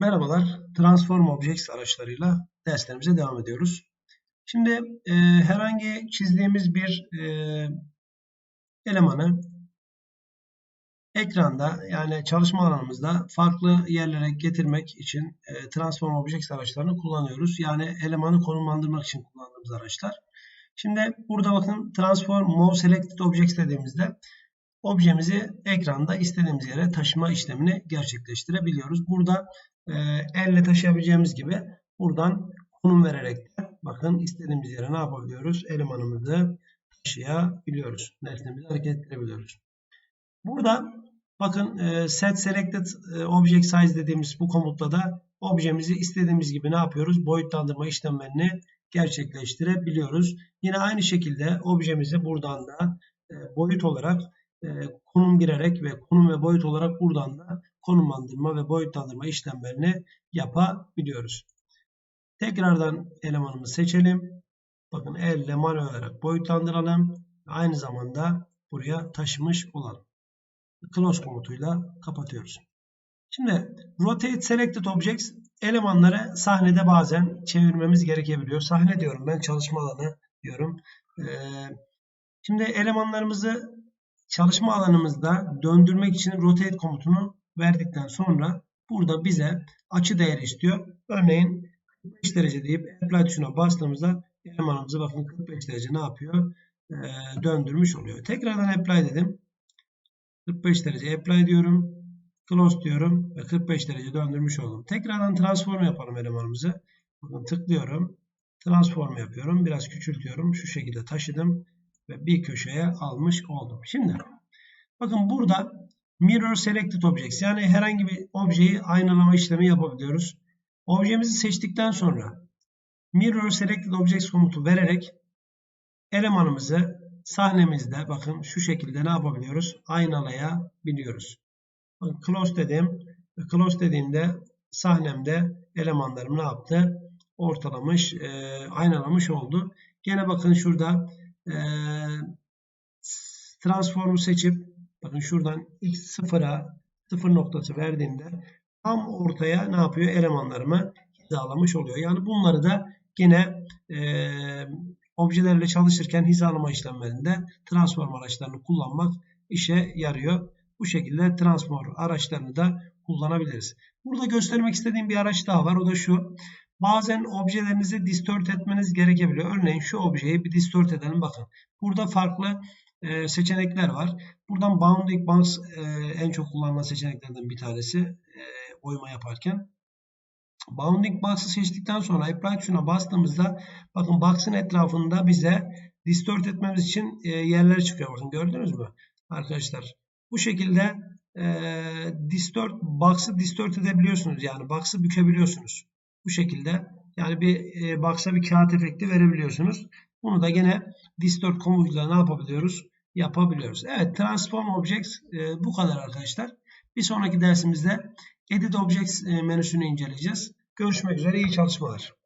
Merhabalar, Transform Objects araçlarıyla derslerimize devam ediyoruz. Şimdi e, herhangi çizdiğimiz bir e, elemanı ekranda yani çalışma alanımızda farklı yerlere getirmek için e, Transform Objects araçlarını kullanıyoruz. Yani elemanı konumlandırmak için kullandığımız araçlar. Şimdi burada bakın Transform Move Selected Objects dediğimizde objemizi ekranda istediğimiz yere taşıma işlemini gerçekleştirebiliyoruz. Burada e, elle taşıyabileceğimiz gibi buradan konum vererek de bakın istediğimiz yere ne yapabiliyoruz? Elemanımızı taşıyabiliyoruz. Nesnemizi hareket ettirebiliyoruz. Burada bakın e, set selected e, object size dediğimiz bu komutla da objemizi istediğimiz gibi ne yapıyoruz? Boyutlandırma işlemlerini gerçekleştirebiliyoruz. Yine aynı şekilde objemizi buradan da e, boyut olarak e, konum girerek ve konum ve boyut olarak buradan da konumlandırma ve boyutlandırma işlemlerini yapabiliyoruz. Tekrardan elemanımızı seçelim. Bakın elle manuel olarak boyutlandıralım. Aynı zamanda buraya taşımış olalım. Close komutuyla kapatıyoruz. Şimdi Rotate Selected Objects elemanları sahnede bazen çevirmemiz gerekebiliyor. Sahne diyorum ben çalışma alanı diyorum. Ee, şimdi elemanlarımızı çalışma alanımızda döndürmek için rotate komutunu verdikten sonra burada bize açı değeri istiyor. Örneğin 45 derece deyip apply tuşuna bastığımızda elemanımızı bakın 45 derece ne yapıyor? Ee, döndürmüş oluyor. Tekrardan apply dedim. 45 derece apply diyorum. Close diyorum ve 45 derece döndürmüş oldum. Tekrardan transform yapalım elemanımızı. Bakın tıklıyorum. Transform yapıyorum. Biraz küçültüyorum. Şu şekilde taşıdım ve bir köşeye almış oldum. Şimdi bakın burada mirror selected objects yani herhangi bir objeyi aynalama işlemi yapabiliyoruz. Objemizi seçtikten sonra mirror selected objects komutu vererek elemanımızı sahnemizde bakın şu şekilde ne yapabiliyoruz? Aynalayabiliyoruz. Bakın close dedim. Close dediğimde sahnemde elemanlarım ne yaptı? Ortalamış, e, aynalamış oldu. Gene bakın şurada e, transformu seçip bakın şuradan x sıfıra sıfır noktası verdiğimde tam ortaya ne yapıyor? Elemanlarımı hizalamış oluyor. Yani bunları da yine e, objelerle çalışırken hizalama işlemlerinde transform araçlarını kullanmak işe yarıyor. Bu şekilde transform araçlarını da kullanabiliriz. Burada göstermek istediğim bir araç daha var. O da şu. Bazen objelerinizi distort etmeniz gerekebiliyor. Örneğin şu objeyi bir distort edelim. Bakın burada farklı e, seçenekler var. Buradan Bounding Box e, en çok kullanılan seçeneklerden bir tanesi e, oyma yaparken. Bounding Box'ı seçtikten sonra Apply tuşuna bastığımızda bakın Box'ın etrafında bize distort etmemiz için e, yerler çıkıyor. Bakın gördünüz mü? Arkadaşlar bu şekilde e, distort Box'ı distort edebiliyorsunuz. Yani Box'ı bükebiliyorsunuz. Bu şekilde yani bir e, box'a bir kağıt efekti verebiliyorsunuz. Bunu da gene distort komutuyla ne yapabiliyoruz? Yapabiliyoruz. Evet Transform Objects e, bu kadar arkadaşlar. Bir sonraki dersimizde Edit Objects e, menüsünü inceleyeceğiz. Görüşmek üzere iyi çalışmalar.